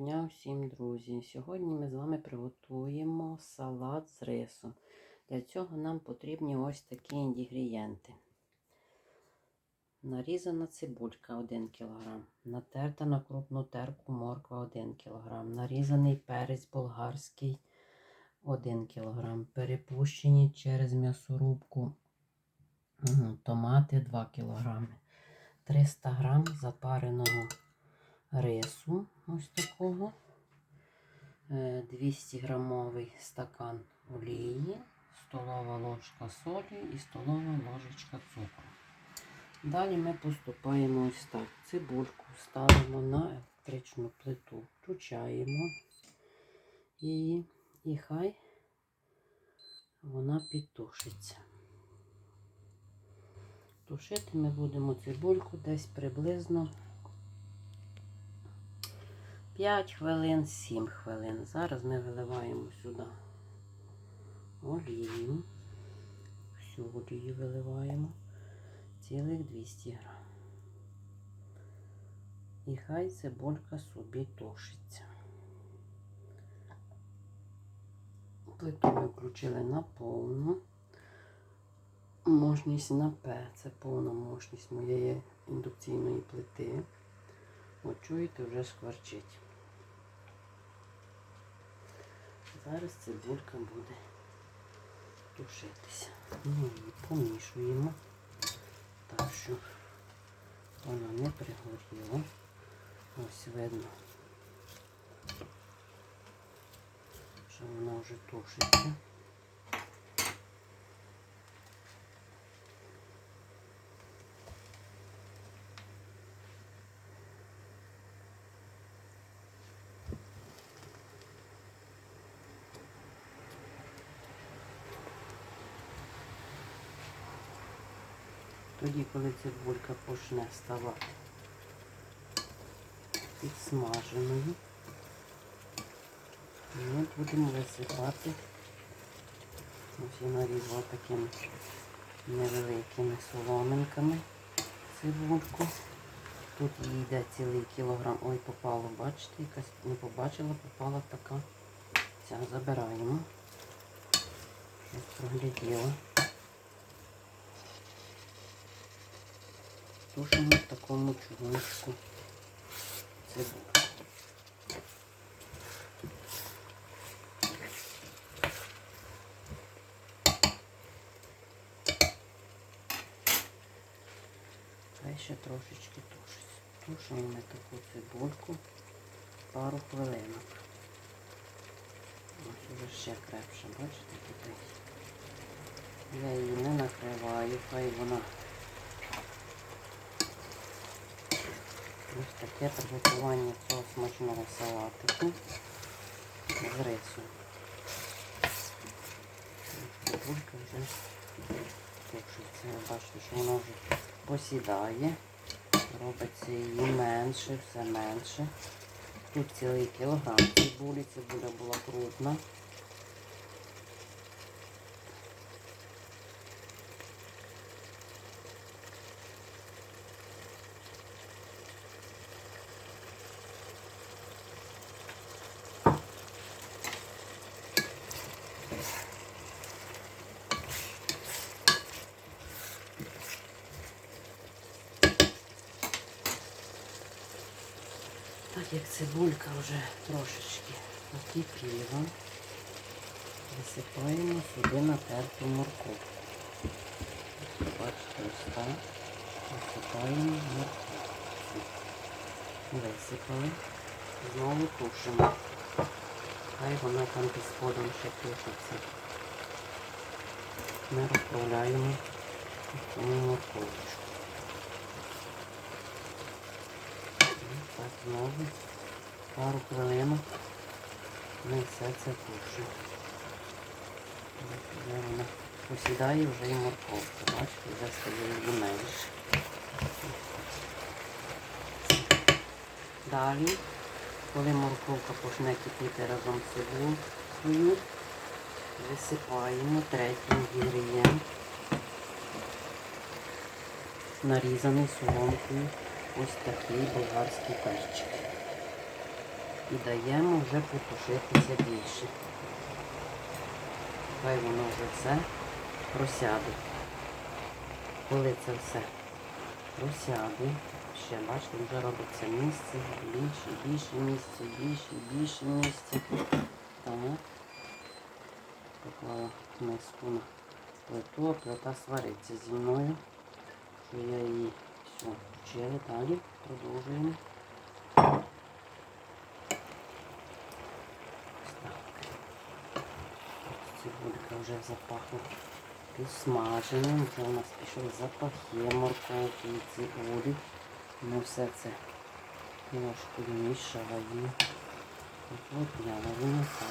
дня всім, друзі! Сьогодні ми з вами приготуємо салат з рисом. Для цього нам потрібні ось такі інгредієнти. Нарізана цибулька 1 кг, натерта на крупну терку морква 1 кг, нарізаний перець болгарський 1 кг, перепущені через м'ясорубку томати 2 кг, 300 г запареного рису ось такого, е, 200 грамовий стакан олії, столова ложка солі і столова ложечка цукру. Далі ми поступаємо ось так. Цибульку ставимо на електричну плиту, включаємо її і хай вона підтушиться. Тушити ми будемо цибульку десь приблизно 5 хвилин, 7 хвилин. Зараз ми виливаємо сюди олію. Всю олію виливаємо цілих 200 грам. І хай цибулька собі тушиться. Плиту ми включили на повну. Мощність на П. Це повна мощність моєї індукційної плити. От чуєте, вже шкварчить. Зараз цибулька буде тушитися. Ми її помішуємо так, що вона не пригоріла. Ось видно, що вона вже тушиться. Тоді, коли цибулька почне ставати підсмаженою, ми будемо висипати, ось я нарізала такими невеликими соломинками цибульку. Тут їй йде цілий кілограм. Ой, попало, бачите, якась не побачила, попала така. Ця забираємо. Прогляділа. Тушимо в такому чугунчику цибулю. Хай ще трошечки тушиться. Тушимо ми таку цибульку пару хвилинок. Ось уже ще крепше, бачите, тут. Я її не накриваю, хай вона Ось таке приготування цього смачного салатику з рису. Цибулька вже тушиться. Бачите, що вона вже посідає. Робиться її менше, все менше. Тут цілий кілограм цибулі, цибуля була крупна. Так як цибулька вже трошечки покипіла, висипаємо сюди натерту морковку. Бачите, ось так. Висипаємо морковку. Висипали. Знову тушимо. Хай вона там під сподом ще тушиться. Ми розправляємо цю морковочку. Так, знову пару хвилинок ми все це тушимо. Вона посідає вже і морковка. Бачите, вже стає менше. Далі, коли морковка почне кипіти разом з цибулею, висипаємо третій інгредієнт, нарізаний соломкою ось такий болгарський перчик. і даємо вже потушитися більше. Хай воно вже все просяде. Коли це все просяде, ще бачите, вже робиться місце, більше, більше місця, більше, більше місця. Так. Поклала миску на плиту, а плита свариться зі мною. Що я її вчили. Далі продовжуємо. Ось так. Цибулька вже запахла підсмаженим. Вже у нас пішли запахи, морковки і цибулі. Ми все це ложкою мішаємо. От я так.